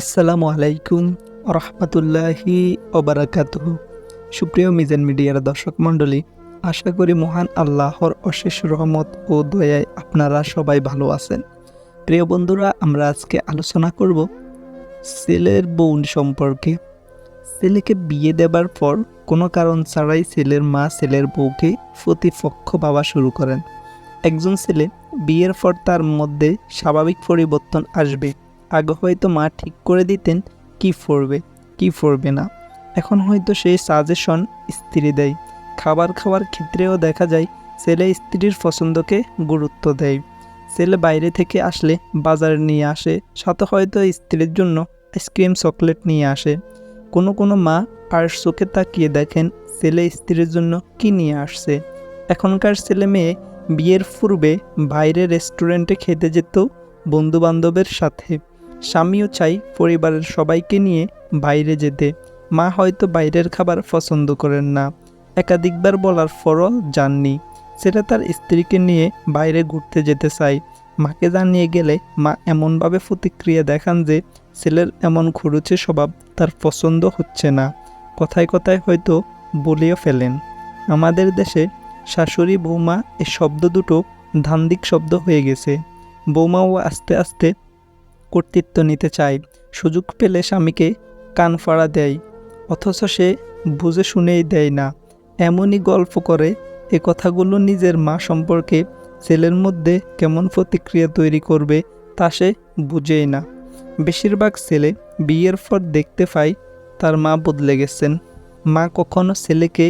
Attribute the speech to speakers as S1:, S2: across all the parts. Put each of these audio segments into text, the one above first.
S1: আসসালামু আলাইকুম রহমতুল্লাহি ওবরাকাতুহু। সুপ্রিয় মিজান মিডিয়ার দর্শক মণ্ডলী, আশা করি মহান আল্লাহর অশেষ রহমত ও দয়ায় আপনারা সবাই ভালো আছেন। প্রিয় বন্ধুরা, আমরা আজকে আলোচনা করব ছেলের বোন সম্পর্কে। ছেলেকে বিয়ে দেবার পর কোনো কারণ ছাড়াই ছেলের মা ছেলের বউকে প্রতিপক্ষ ভাবা শুরু করেন। একজন ছেলে বিয়ের পর তার মধ্যে স্বাভাবিক পরিবর্তন আসবে। আগে হয়তো মা ঠিক করে দিতেন, কি পড়বে কি পড়বে না। এখন হয়তো সেই সাজেশন স্ত্রী দেয়। খাবার খাওয়ার ক্ষেত্রেও দেখা যায়, ছেলে স্ত্রীর পছন্দকে গুরুত্ব দেয়। ছেলে বাইরে থেকে আসলে বাজারে নিয়ে আসে, সাথে হয়তো স্ত্রীর জন্য আইসক্রিম চকলেট নিয়ে আসে। কোনো কোনো মা আর চোখে তাকিয়ে দেখেন ছেলে স্ত্রীর জন্য কি নিয়ে আসছে। এখনকার ছেলে মেয়ে বিয়ের পূর্বে বাইরে রেস্টুরেন্টে খেতে যেত বন্ধু বান্ধবের সাথে। স্বামীও চাই পরিবারের সবাইকে নিয়ে বাইরে যেতে। মা হয়তো বাইরের খাবার পছন্দ করেন না। একাধিকবার বলার পরও যাননি সেটা তার স্ত্রীকে নিয়ে বাইরে ঘুরতে যেতে চায় মাকে জানিয়ে গেলে মা এমনভাবে প্রতিক্রিয়া দেখান যে ছেলের এমন খরুচে স্বভাব তার পছন্দ হচ্ছে না। কথায় কথায় হয়তো বলিও ফেলেন। আমাদের দেশে শাশুড়ি বৌমা এই শব্দ দুটো ধান্দিক শব্দ হয়ে গেছে। বৌমাও আস্তে আস্তে কর্তৃত্ব নিতে চায়। সুযোগ পেলে স্বামীকে কান ফাড়া দেয়, অথচ সে বুঝে শুনেই দেয় না। এমনই গল্প করে এ কথাগুলো নিজের মা সম্পর্কে ছেলের মধ্যে কেমন প্রতিক্রিয়া তৈরি করবে তা সে বুঝেই না। বেশিরভাগ ছেলে বিয়ের পর দেখতে পায় তার মা বদলে গেছেন। মা কখনো ছেলেকে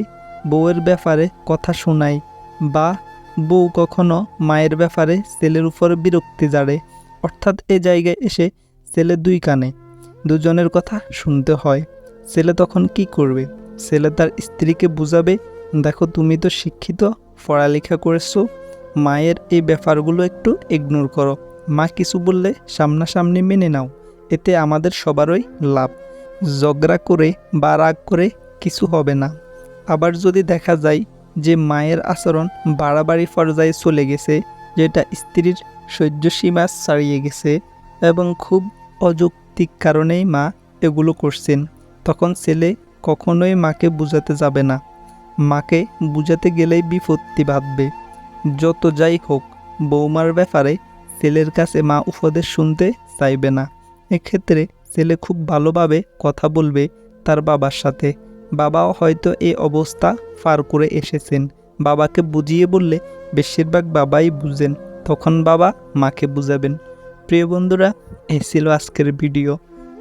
S1: বউয়ের ব্যাপারে কথা শোনায় বা বউ কখনো মায়ের ব্যাপারে ছেলের উপর বিরক্তি জাড়ে। অর্থাৎ এ জায়গায় এসে ছেলে দুই কানে। দুজনের কথা শুনতে হয়। ছেলে তখন কি করবে? ছেলে তার স্ত্রীকে বুঝাবে, দেখো, তুমি তো শিক্ষিত, পড়ালেখা করেছ, মায়ের এই ব্যাপারগুলো একটু ইগনোর করো। মা কিছু বললে সামনাসামনি মেনে নাও, এতে আমাদের সবারই লাভ। ঝগড়া করে বা রাগ করে কিছু হবে না। আবার যদি দেখা যায় যে মায়ের আচরণ বাড়াবাড়ি পর্যায়ে চলে গেছে যেটা স্ত্রীর সহ্য সীমা ছাড়িয়ে গেছে এবং খুব অযৌক্তিক কারণেই মা এগুলো করছেন। তখন ছেলে কখনোই মাকে বুঝাতে যাবে না। মাকে বুঝাতে গেলেই বিপত্তি বাঁধবে। যত যাই হোক, বৌমার ব্যাপারে ছেলের কাছে মা উপদেশ শুনতে চাইবে না। এক্ষেত্রে ছেলে খুব ভালোভাবে কথা বলবে তার বাবার সাথে। বাবাও হয়তো এই অবস্থা পার করে এসেছেন। বাবাকে বুঝিয়ে বললে বেশিরভাগ বাবাই বুঝেন, তখন বাবা মাকে বুঝাবেন। প্রিয় বন্ধুরা, এই ছিল আজকের ভিডিও।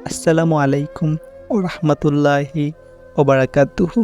S1: আসসালামু আলাইকুম ও রহমতুল্লাহি ওবরাকাতুহু।